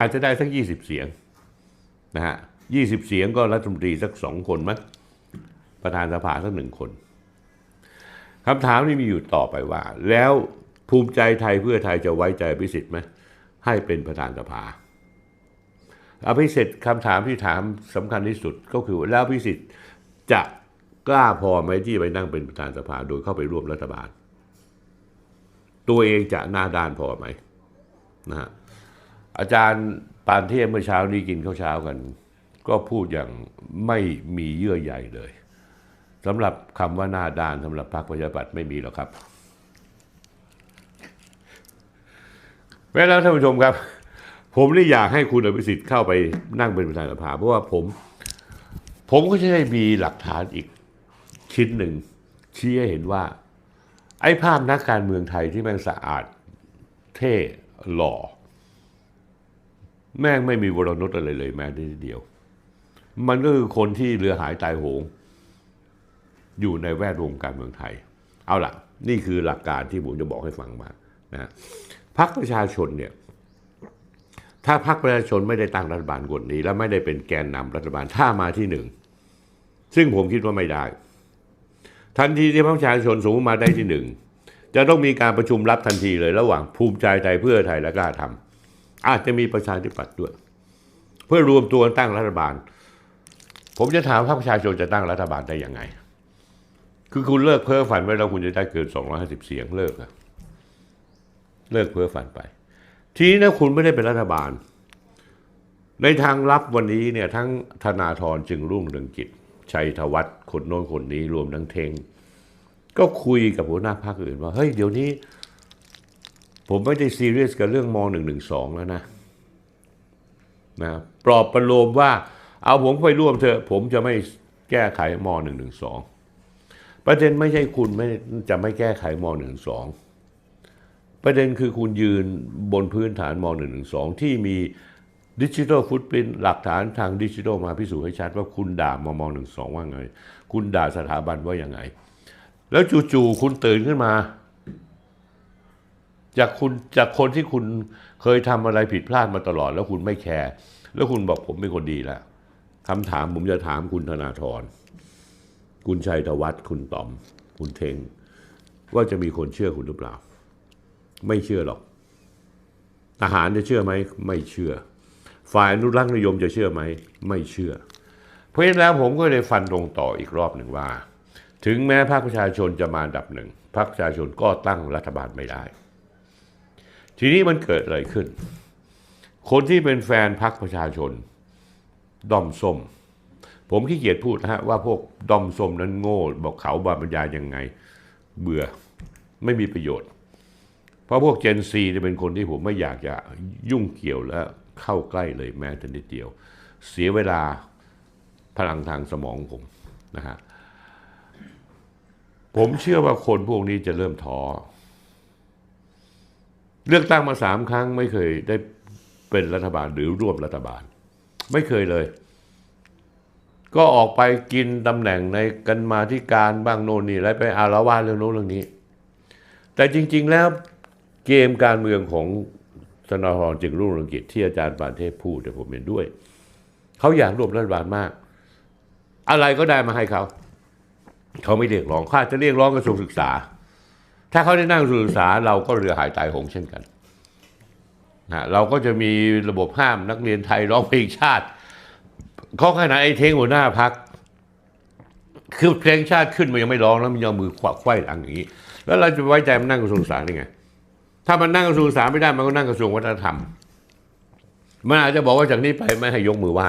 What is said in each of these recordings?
อาจจะได้สักยี่สิบเสียงนะฮะยี่สิบเสียงก็รัฐมนตรีสักสองคนมั้งประธานสภาสักหนึ่งคนคำถามนี่มีอยู่ต่อไปว่า แล้วภูมิใจไทยเพื่อไทยจะไว้ใจอภิสิทธิ์ไหมให้เป็นประธานสภาอภิสิทธิ์คำถามที่ถามสำคัญที่สุดก็คือแล้วอภิสิทธิ์จะกล้าพอไหมที่ไปนั่งเป็นประธานสภาโดยเข้าไปร่วมรัฐบาล ตัวเองจะหน้าด้านพอไหมนะฮะ อาจารย์ปานเทพเมื่อเช้านี้กินข้าวเช้ากัน ก็พูดอย่างไม่มีเยื่อใยเลยสำหรับคำว่าหน้าด้านสำหรับพรรคประชาธิปัตย์ไม่มีหรอกครับแม้แล้วท่านผู้ชมครับ ผมนี่อยากให้คุณอภิสิทธิ์เข้าไปนั่งเป็นประธานสภาเพราะว่าผม ผมก็จะได้มีหลักฐานอีกชิ้นหนึ่งชี้ให้เห็นว่า ไอ้ภาพนักการเมืองไทยที่แม่งสะอาดเท่หล่อ แม่งไม่มีวรนุษอะไรเลยแม้แต่นิดเดียว มันก็คือคนที่เรือหายตายโหง อยู่ในแวดวงการเมืองไทย เอาล่ะ นี่คือหลักการที่ผมจะบอกให้ฟังมานะพรรคประชาชนเนี่ยถ้าพรรคประชาชนไม่ได้ตั้งรัฐบาลกฎนี้ และไม่ได้เป็นแกนนำรัฐบาลถ้ามาที่หนึ่งซึ่งผมคิดว่าไม่ได้ ทันทีที่พรรคประชาชนสูงมาได้ที่หนึ่งจะต้องมีการประชุมลับทันทีเลยระหว่างภูมิใจไทยเพื่อไทยและกล้าทำ อาจจะมีประชาธิปัตย์ด้วย เพื่อรวมตัวตั้งรัฐบาล ผมจะถามพรรคประชาชนจะตั้งรัฐบาลได้ยังไง คือคุณเลิกเพ้อฝันไว้แล้วคุณจะได้เกิน 250 เสียงเลิกอะเลิกเพ้อฝันไป ทีนี้นะคุณไม่ได้เป็นรัฐบาล ในทางลับวันนี้เนี่ยทั้งธนาธรจึงรุ่งเรืองกิจ ชัยธวัฒน์คนโน้นคนนี้รวมทั้งเทงก็คุยกับหัวหน้าพรรคอื่นว่าเฮ้ยเดี๋ยวนี้ ผมไม่ได้ซีเรียสกับเรื่องม .112 แล้วนะนะปลอบประโลมว่าเอาผมไปร่วมเถอะผมจะไม่แก้ไขม .112 ประเด็นไม่ใช่คุณไม่จะไม่แก้ไขม .112 ประเด็นคือคุณยืนบนพื้นฐานม .112 ที่มีดิจิทัลฟุตปรินหลักฐานทางดิจิทัลมาพิสูจน์ให้ชัดว่าคุณด่ามม .112 ว่าไง คุณด่าสถาบันว่าอย่างไง แล้วจู่ๆคุณตื่นขึ้นมา จากคุณจากคนที่คุณเคยทำอะไรผิดพลาดมาตลอด แล้วคุณไม่แคร์แล้วคุณบอกผมเป็นคนดีแล้วคำถามผมจะถามคุณธนาธรคุณชัยธวัฒน์คุณต๋อม คุณเทง ว่าจะมีคนเชื่อคุณหรือเปล่า ไม่เชื่อหรอกทหารจะเชื่อไหมไม่เชื่อ ฝ่ายอนุรักษ์นิยมจะเชื่อไหมไม่เชื่อ เพราะฉะนั้นแล้วผมก็เลยฟันตรงต่ออีกรอบหนึ่งว่า ถึงแม้ภาคประชาชนจะมาดับหนึ่งพรรคประชาชนก็ตั้งรัฐบาลไม่ได้ ทีนี้มันเกิดอะไรขึ้น คนที่เป็นแฟนพรรคประชาชนด้อมส้ม ผมขี้เกียจพูดนะฮะว่าพวกด้อมส้มนั้นโง่ บอกเขาบาบรรยายยังไง เบื่อไม่มีประโยชน์ เพราะพวกเจนซีจะเป็นคนที่ผมไม่อยากจะยุ่งเกี่ยวและเข้าใกล้เลยแม้แต่นิดเดียว เสียเวลาพลังทางสมองผมนะฮะผมเชื่อว่าคนพวกนี้จะเริ่มท้อ เลือกตั้งมาสามครั้งไม่เคยได้เป็นรัฐบาลหรือร่วมรัฐบาล ไม่เคยเลย ก็ออกไปกินตำแหน่งในกันมาที่การบ้างโน่นนี่อะไรไปอารวาสเรื่องโน้นเรื่องนี้ แต่จริง ๆ แล้วเกมการเมืองของธนาธรจึงรุ่งเรืองกิจที่อาจารย์ปานเทพพูดแต่ยผมเห็นด้วย เขาอยากร่วมรัฐบาลมาก อะไรก็ได้มาให้เขา เขาไม่เรียกร้องข้าจะเรียกร้องกระทรวงศึกษา ถ้าเขาได้นั่งกระทรวงศึกษาเราก็เรือหายตายหงเช่นกันนะเราก็จะมีระบบห้ามนักเรียนไทยร้องเพลงชาติเขาขนาดไอ้เทงหัวหน้าพัก คือเพลงชาติขึ้นมันยังไม่ร้องแล้วมันยังเอามือขวักไขว้หลังอย่างนี้ แล้วเราจะไว้ใจมันนั่งกระทรวงศึกษาได้ไง ถ้ามันนั่งกระทรวงศึกษาไม่ได้มันก็นั่งกระทรวงวัฒนธรรม มันอาจจะบอกว่าจากนี้ไปไม่ให้ยกมือไหว้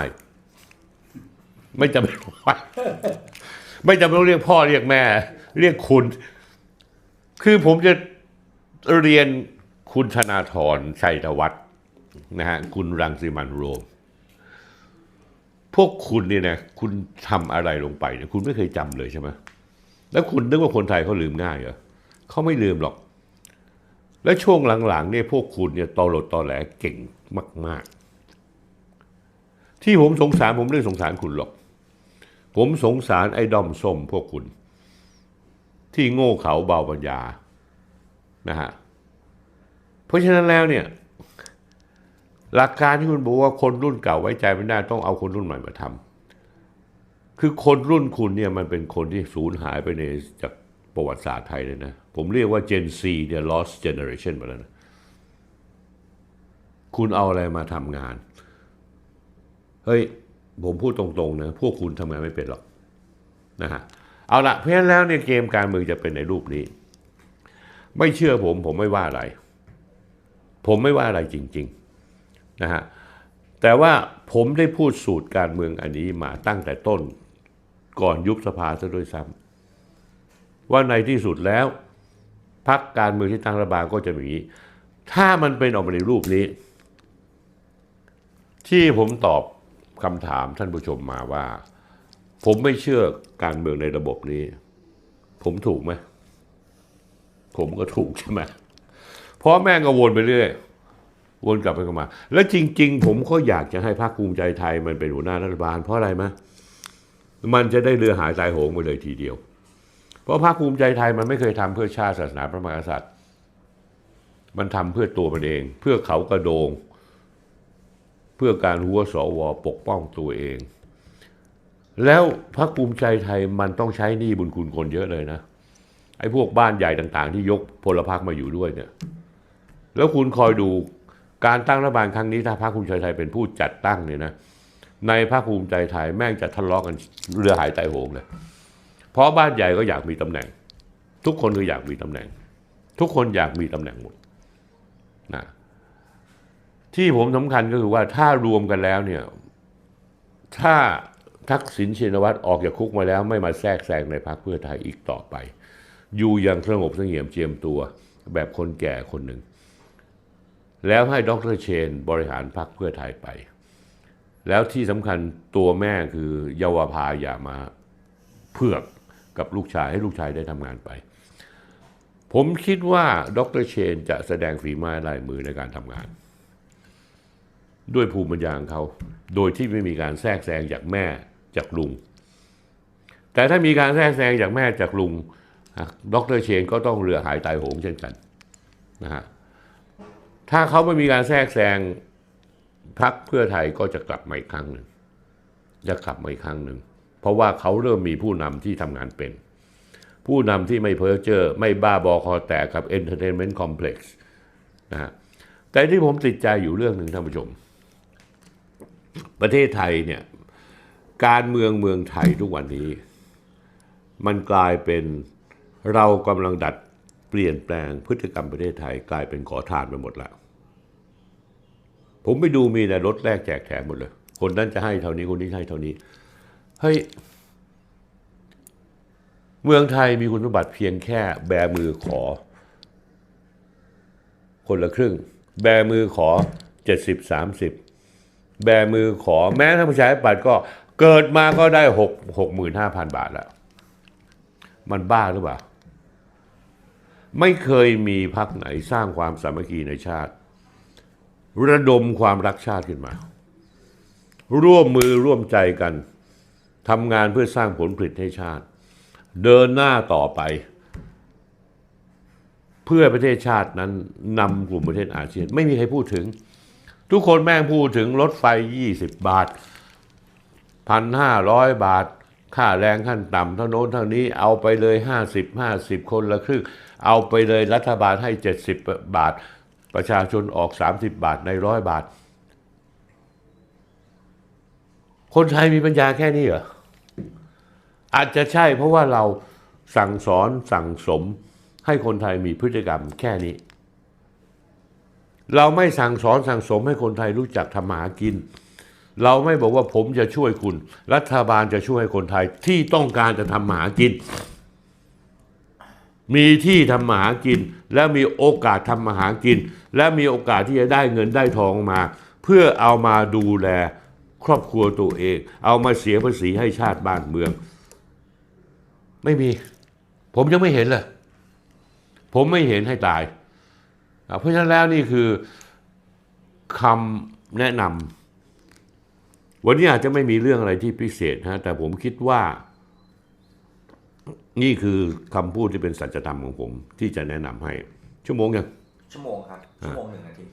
ไม่จำเป็นต้องไหว้ไม่จำเป็นต้องเรียกพ่อเรียกแม่ เรียกคุณ คือผมจะเรียนคุณธนาธรชัยธวัฒน์นะฮะคุณรังสิมันโรมพวกคุณเนี่ยนะคุณทำอะไรลงไปเนี่ยคุณไม่เคยจำเลยใช่ไหมแล้วคุณนึกว่าคนไทยเขาลืมง่ายเหรอเขาไม่ลืมหรอก แล้วช่วงหลังๆเนี่ยพวกคุณเนี่ยตอหลดตอแหลเก่งมาก ๆ ที่ผมสงสารผมไม่ได้สงสารคุณหรอก ผมสงสารไอ้ดอมส้มพวกคุณ ที่โง่เขลาเบาปัญญานะฮะเพราะฉะนั้นแล้วเนี่ยหลักการที่คุณบอกว่าคนรุ่นเก่าไว้ใจไม่ได้ต้องเอาคนรุ่นใหม่มาทำคือคนรุ่นคุณเนี่ยมันเป็นคนที่สูญหายไปในจากประวัติศาสตร์ไทยเลยนะ ผมเรียกว่า Gen Z เนี่ย lost generation ไปแล้วนะ คุณเอาอะไรมาทำงาน เฮ้ย ผมพูดตรงๆนะ พวกคุณทำงานไม่เป็นหรอกนะฮะ เอาละเพราะฉะนั้นแล้วเนี่ยเกมการเมืองจะเป็นในรูปนี้ ไม่เชื่อผมผมไม่ว่าอะไร ผมไม่ว่าอะไรจริงๆนะฮะแต่ว่าผมได้พูดสูตรการเมืองอันนี้มาตั้งแต่ต้นก่อนยุบสภาซะด้วยซ้ำว่าในที่สุดแล้วพักการเมืองที่ตั้งรัฐบาลก็จะมีถ้ามันเป็นออกมาในรูปนี้ ที่ผมตอบคำถามท่านผู้ชมมาว่า ผมไม่เชื่อการเมืองในระบบนี้ ผมถูกไหมผมก็ถูกใช่ไหมเพราะแม่งก็วนไปเรื่อยวนกลับไปกลับมา แล้วจริง ๆ ผมก็อยากจะให้พรรคภูมิใจไทยมันเป็นหัวหน้ารัฐบาล เพราะอะไรมะมันจะได้เรือหายตายโหงไปเลยทีเดียว เพราะพรรคภูมิใจไทยมันไม่เคยทำเพื่อชาติศาสนาพระมหากษัตริย์ มันทำเพื่อตัวมันเอง เพื่อเขากระโดง เพื่อการหัวสวปกป้องตัวเอง แล้วพรรคภูมิใจไทยมันต้องใช้หนี้บุญคุณคนเยอะเลยนะไอ้พวกบ้านใหญ่ต่างๆ ที่ยกพลพรรคมาอยู่ด้วยเนี่ย แล้วคุณคอยดูการตั้งรัฐบาลครั้งนี้ถ้าพรรคภูมิใจไทยเป็นผู้จัดตั้งเนี่ยนะในพรรคภูมิใจไทยแม่งจะทะเลาะกันเรือหายใจโหงเลย เพราะบ้านใหญ่ก็อยากมีตำแหน่ง ทุกคนก็อยากมีตำแหน่ง ทุกคนอยากมีตำแหน่งหมดนะที่ผมสำคัญก็คือว่าถ้ารวมกันแล้วเนี่ย ถ้า ทักษิณชินวัตรออกจากคุกมาแล้วไม่มาแทรกแซงในพรรคเพื่อไทยอีกต่อไป อยู่อย่างสงบเสงี่ยมเจียมตัวแบบคนแก่คนหนึ่ง แล้วให้ดรเชนบริหารพรรคเพื่อไทยไป แล้วที่สำคัญตัวแม่คือเยาวภาอย่ามาเพื่อกกับลูกชายให้ลูกชายได้ทำงานไป ผมคิดว่าดรเชนจะแสดงฝีไม้ลายมือในการทำงาน ด้วยภูมิปัญญาของเขา โดยที่ไม่มีการแทรกแซงจากแม่ จากลุง แต่ถ้ามีการแทรกแซงจากแม่จากลุงดรเชนก็ต้องเรือหายตายโหงเช่นกันนะฮะถ้าเขาไม่มีการแทรกแซงพักเพื่อไทยก็จะกลับมาอีกครั้งหนึ่งจะกลับมาอีกครั้งหนึ่ง เพราะว่าเขาเริ่มมีผู้นำที่ทำงานเป็น ผู้นำที่ไม่เพ้อเจ้อไม่บ้าบอคอแตกกับ Entertainment Complex นะฮะแต่ที่ผมติดใจอยู่เรื่องหนึ่งท่านผู้ชม ประเทศไทยเนี่ย การเมืองเมืองไทยทุกวันนี้ มันกลายเป็นเรากำลังดัดเปลี่ยนแปลงพฤติกรรมประเทศไทย กลายเป็นขอทานไปหมดแล้ว ผมไปดูมีแต่รถแรกแจกแถมหมดเลย คนนั้นจะให้เท่านี้คนนี้ให้เท่านี้เฮ้ยเมืองไทยมีคุณสมบัติเพียงแค่แบมือขอ คนละครึ่ง แบมือขอเจ็ดสิบสามสิบ แบมือขอแม้ท่านผู้ชายปัดก็เกิดมาก็ได้หกหกหมื่นห้าพันบาทแล้ว มันบ้าหรือเปล่า ไม่เคยมีพักไหนสร้างความสามัคคีในชาติ ระดมความรักชาติขึ้นมา ร่วมมือร่วมใจกันทำงานเพื่อสร้างผลผลิตให้ชาติ เดินหน้าต่อไป เพื่อประเทศชาตินั้นนำกลุ่มประเทศอาเซียน ไม่มีใครพูดถึง ทุกคนแม่งพูดถึงรถไฟ 20 บาท 1,500 บาท ค่าแรงขั้นต่ำเท่าโน้นเท่านี้เอาไปเลย 50 50 คนละครึ่ง เอาไปเลยรัฐบาลให้ 70 บาท ประชาชนออก 30 บาทในร้อยบาท คนไทยมีปัญญาแค่นี้เหรอ อาจจะใช่เพราะว่าเราสั่งสอนสั่งสมให้คนไทยมีพฤติกรรมแค่นี้ เราไม่สั่งสอนสั่งสมให้คนไทยรู้จักทำมาหากิน เราไม่บอกว่าผมจะช่วยคุณ รัฐบาลจะช่วยคนไทยที่ต้องการจะทำมาหากิน มีที่ทำมาหากิน และมีโอกาสทำมาหากิน และมีโอกาสที่จะได้เงินได้ทองมา เพื่อเอามาดูแลครอบครัวตัวเอง เอามาเสียภาษีให้ชาติบ้านเมือง ไม่มี ผมยังไม่เห็นเลยผมไม่เห็นให้ตาย เพราะฉะนั้นแล้วนี่คือคำแนะนำวันนี้อาจจะไม่มีเรื่องอะไรที่พิเศษฮะแต่ผมคิดว่า นี่คือคำพูดที่เป็นสัจธรรมของผม ที่จะแนะนำให้ ชั่วโมงยังชั่วโมงครับชั่วโมงหนึ่งนาที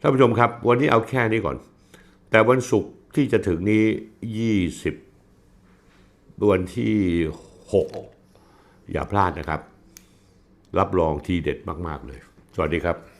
ท่ท่านผู้ชมครับ วันนี้เอาแค่นี้ก่อน แต่วันศุกร์ที่จะถึงนี้ยี่สิบวันที่หกอย่าพลาดนะครับ รับรองทีเด็ดมาก ๆ เลย สวัสดีครับ